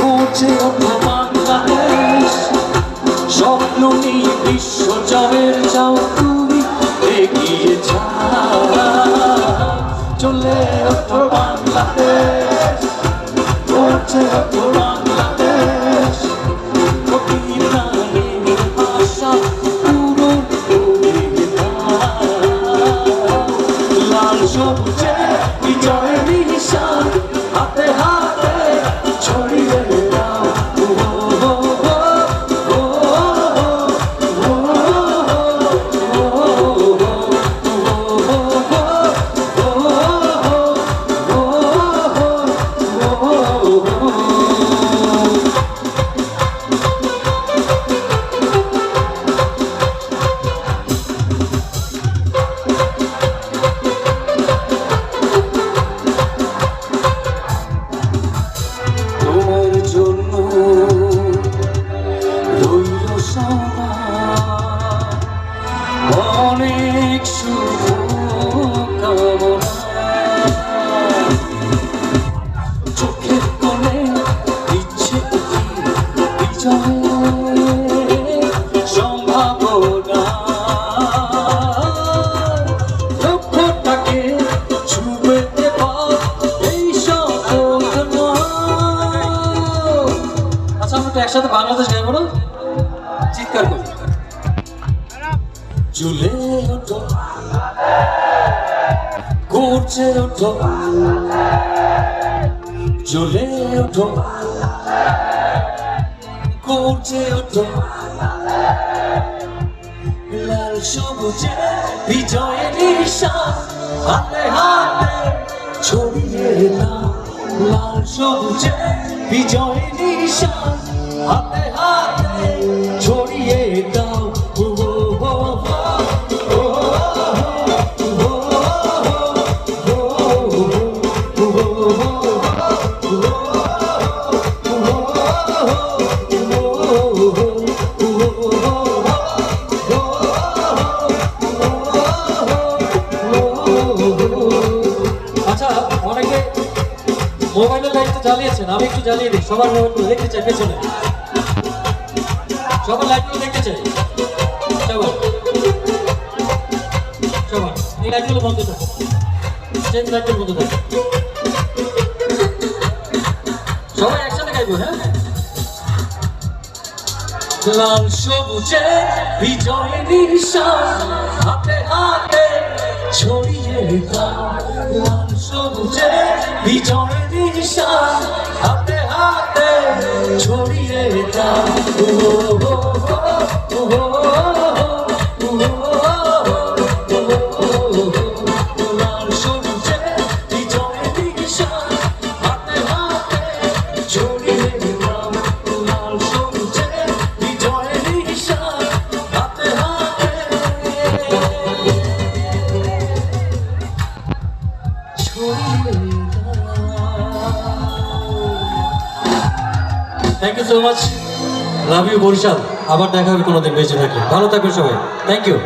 পৌঁছে ওঠো বাংলাদেশ স্বপ্ন নিয়ে বিশ্ব জয়ের যাও তুমি, এগিয়ে যাও চলে ওঠো বাংলাদেশ। পৌঁছে ওঠো একসাথে বাংলাদেশ গাইবো না চিৎকার করি চুলে ওঠো করছে ওঠো চলে ওঠো করছে ওঠো লাল সবুজে বিজয়ের নিশান হাতে হাতে ছড়িয়ে দাও লাল সবুজে বিজয়ের নিশান হাতে হাতে ছড়িয়ে দাও ও, মোবাইলের লাইটটা জ্বালিয়েছেন, আমি একটু জ্বালিয়ে দিই। সবার মোবাইল দেখতে চাই, পেছনে। সবার লাইটগুলো দেখতে চাই। সবার। সবার। লাইটগুলো বন্ধ থাকে চেঞ্জ লাইটগুলো বন্ধ থাকে সবাই একসাথে গাইবো হ্যাঁ? লাল সবুজে বিজয় নিশান হাতে হাতে ছড়িয়ে লাল সবুজে বিজয় নিশান হাতে হাতে ছড়িয়ে ও, ও, ও, ও, ও, thank you so much love you Barishal আবার দেখা হবে কোনোদিন, বেঁচে থাকলে ভালো থাকবেন সবাই। Thank you